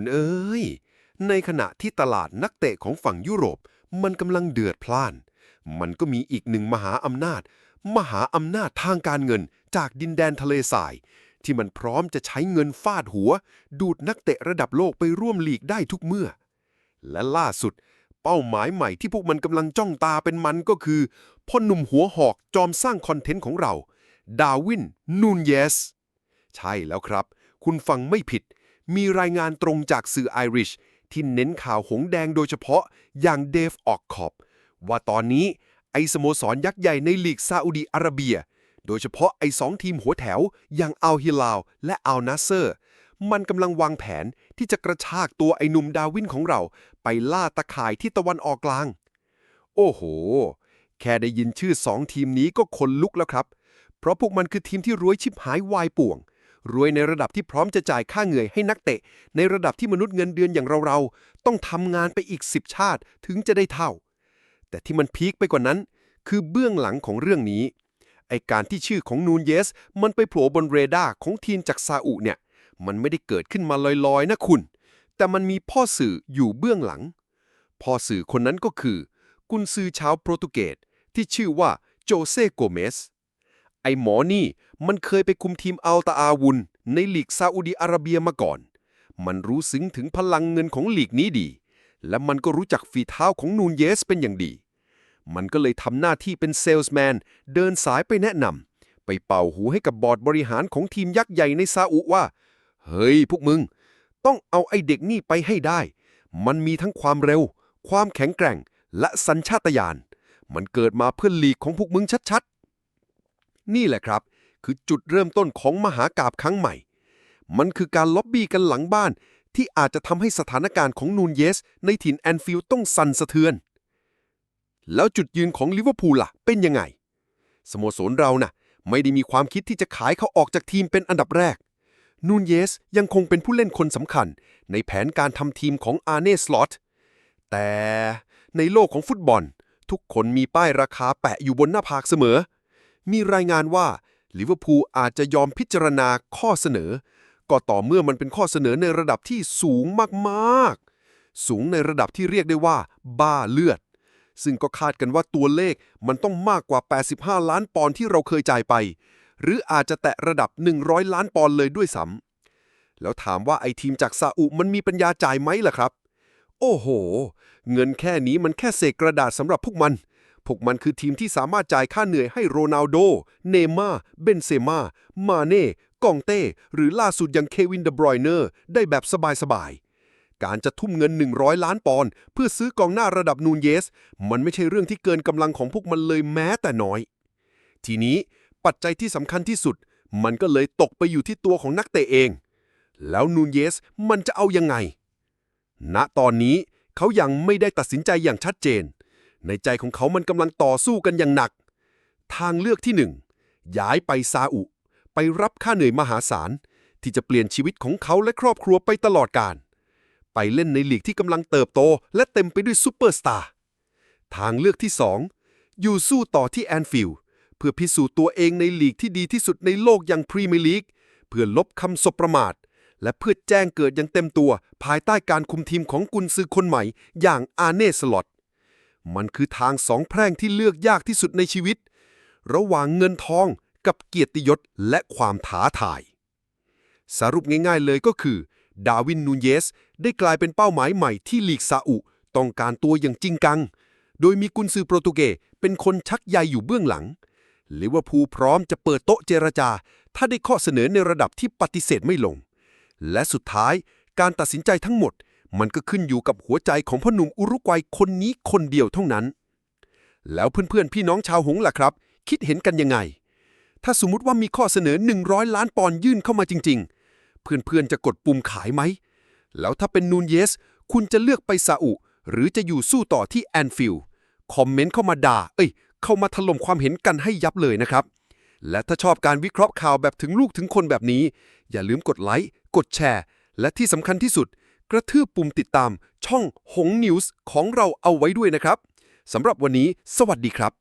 คุณเอ้ย ในขณะที่ตลาดนักเตะของฝั่งยุโรป มันกำลังเดือดพล่าน มันก็มีอีกหนึ่งมหาอำนาจ มหาอำนาจทางการเงินจากดินแดนทะเลทราย ที่มันพร้อมจะใช้เงินฟาดหัว ดูดนักเตะระดับโลกไปร่วมลีกได้ทุกเมื่อ และล่าสุด เป้าหมายใหม่ที่พวกมันกำลังจ้องตาเป็นมันก็คือพ่อหนุ่มหัวหอกจอมสร้างคอนเทนต์ของเรา ดาวิน นูนเยส ใช่แล้วครับ คุณฟังไม่ผิด มีรายงานตรงจากสื่อไอริชที่เน้นข่าวหงแดงโดยเฉพาะอย่างเดฟออกคอบว่าตอนนี้ไอสโมสรยักษ์ใหญ่ในลีกซาอุดีอาระเบีย โดยเฉพาะไอสองทีมหัวแถว อย่างอัลฮิลาลและอัลนาเซอร์ มันกำลังวางแผนที่จะกระชากตัวไอหนุ่มดาวินของเรา ไปล่าตะข่ายที่ตะวันออกกลาง โอ้โห แค่ได้ยินชื่อสองทีมนี้ก็ขนลุกแล้วครับ เพราะพวกมันคือทีมที่รวยชิบหายวายป่วง รวยในระดับที่พร้อมจะจ่ายค่าเหนื่อยให้นักเตะ ในระดับที่มนุษย์เงินเดือนอย่างเราๆ ต้องทำงานไปอีก 10 ชาติถึงจะได้เท่า แต่ที่มันพีคไปกว่านั้น คือเบื้องหลังของเรื่องนี้ ไอการที่ชื่อของนูนเยส มันไปโผล่บนเรดาร์ของทีมจากซาอุเนี่ย มันไม่ได้เกิดขึ้นมาลอยๆ นะคุณ แต่มันมีพ่อสื่ออยู่เบื้องหลัง พ่อสื่อคนนั้นก็คือ กุนซือชาวโปรตุเกสที่ชื่อว่าโจเซโกเมส หมอนี่มันเคยไปคุมทีมอัลตาอาวุน ในลีกซาอุดีอาระเบียมาก่อน มันรู้ซึ้งถึงพลังเงินของลีกนี้ดี และมันก็รู้จักฝีเท้าของนูนเยสเป็นอย่างดี มันก็เลยทำหน้าที่เป็นเซลส์แมน เดินสายไปแนะนำไปเป่าหูให้กับบอร์ดบริหารของทีมยักษ์ใหญ่ในซาอุว่า เฮ้ยพวกมึง ต้องเอาไอเด็กนี่ไปให้ได้ มันมีทั้งความเร็ว ความแข็งแกร่ง และสัญชาตญาณ มันเกิดมาเพื่อลีกของพวกมึงชัดๆ นี่แหละครับ คือจุดเริ่มต้นของมหากาบครั้งใหม่ มันคือการล็อบบี้กันหลังบ้าน ที่อาจจะทำให้สถานการณ์ของนูนเยส ในถิ่นแอนฟิลด์ต้องสั่นสะเทือน แล้วจุดยืนของลิเวอร์พูลล่ะ เป็นยังไง สโมสรเราน่ะ ไม่ได้มีความคิดที่จะขายเขาออกจากทีมเป็นอันดับแรกนูนเยสยังคงเป็นผู้เล่นคนสำคัญ ในแผนการทำทีมของอาร์เน่สลอตแต่ในโลกของฟุตบอล ทุกคนมีป้ายราคาแปะอยู่บนหน้าผากเสมอ มีรายงานว่าลิเวอร์พูลอาจจะยอมพิจารณาข้อเสนอ ก็ต่อเมื่อมันเป็นข้อเสนอในระดับที่สูงมากๆ สูงในระดับที่เรียกได้ว่า บ้าเลือด ซึ่งก็คาดกันว่าตัวเลขมันต้องมากกว่า 85 ล้านปอนด์ที่เราเคยจ่ายไป หรืออาจจะแตะระดับ 100 ล้านปอนด์เลยด้วยซ้ำแล้วถามว่าไอทีมจากซาอุมันมีปัญญาจ่ายไหมล่ะครับ โอ้โห เงินแค่นี้มันแค่เศษกระดาษสำหรับพวกมัน พวกมันคือทีมที่สามารถจ่ายค่าเหนื่อยให้โรนัลโด เนย์ม่า เบนเซม่า มาเน่ กองเต้ หรือล่าสุดอย่างเควินเดบรอยเนอร์ ได้แบบสบายๆ การจะทุ่มเงิน 100 ล้านปอนด์เพื่อซื้อกองหน้าระดับนูนเยส มันไม่ใช่เรื่องที่เกินกำลังของพวกมันเลยแม้แต่น้อย ทีนี้ปัจจัยที่สำคัญที่สุด มันก็เลยตกไปอยู่ที่ตัวของนักเตะเอง แล้วนูนเยสมันจะเอายังไง ณ ตอนนี้เขายังไม่ได้ตัดสินใจอย่างชัดเจน ในใจของเขามันกำลังต่อสู้กันอย่างหนัก ทางเลือกที่หนึ่งย้ายไปซาอุ ไปรับค่าเหนื่อยมหาศาล ที่จะเปลี่ยนชีวิตของเขาและครอบครัวไปตลอดกาลไปเล่นในลีกที่กำลังเติบโต และเต็มไปด้วยซูเปอร์สตาร์ทางเลือกที่สองอยู่สู้ต่อที่แอนฟิลด์เพื่อพิสูจน์ตัวเองในลีกที่ดีที่สุดในโลกอย่างพรีเมียร์ลีกเพื่อลบคำสบประมาท และเพื่อแจ้งเกิดอย่างเต็มตัว ภายใต้การคุมทีมของกุนซือคนใหม่อย่างอาเน่สลอต มันคือทางสองแพร่งที่เลือกยากที่สุดในชีวิต ระหว่างเงินทองกับเกียรติยศและความท้าทาย สรุปง่ายๆเลยก็คือ ดาวินนูเยส ได้กลายเป็นเป้าหมายใหม่ที่ลีกซาอุต้องการตัวอย่างจริงกัง โดยมีกุนซือโปรตุเกสเป็นคนชักใยอยู่เบื้องหลังลิเวอร์พูลพร้อมจะเปิดโต๊ะเจรจา ถ้าได้ข้อเสนอในระดับที่ปฏิเสธไม่ลง และสุดท้ายการตัดสินใจทั้งหมด มันก็ขึ้นอยู่กับหัวใจของพ่อหนุ่มอุรุกวัยคนนี้คนเดียวเท่านั้น แล้วเพื่อนๆ พี่น้องชาวหงล่ะครับ คิดเห็นกันยังไง ถ้าสมมุติว่ามีข้อเสนอ 100 ล้านปอนด์ยื่นเข้ามาจริง ๆ เพื่อนๆ จะกดปุ่มขายไหม แล้วถ้าเป็นนูนเยส คุณจะเลือกไปซาอุ หรือจะอยู่สู้ต่อที่แอนฟิลด์คอมเมนต์เข้ามาด่า เอ้ย เข้ามาถล่มความเห็นกันให้ยับเลยนะครับ และถ้าชอบการวิเคราะห์ข่าวแบบถึงลูกถึงคนแบบนี้ อย่าลืมกดไลค์ กดแชร์ และที่สำคัญที่สุด กระทืบปุ่มติดตามช่องหงนิวส์ของเราเอาไว้ด้วยนะครับสำหรับวันนี้ สวัสดีครับ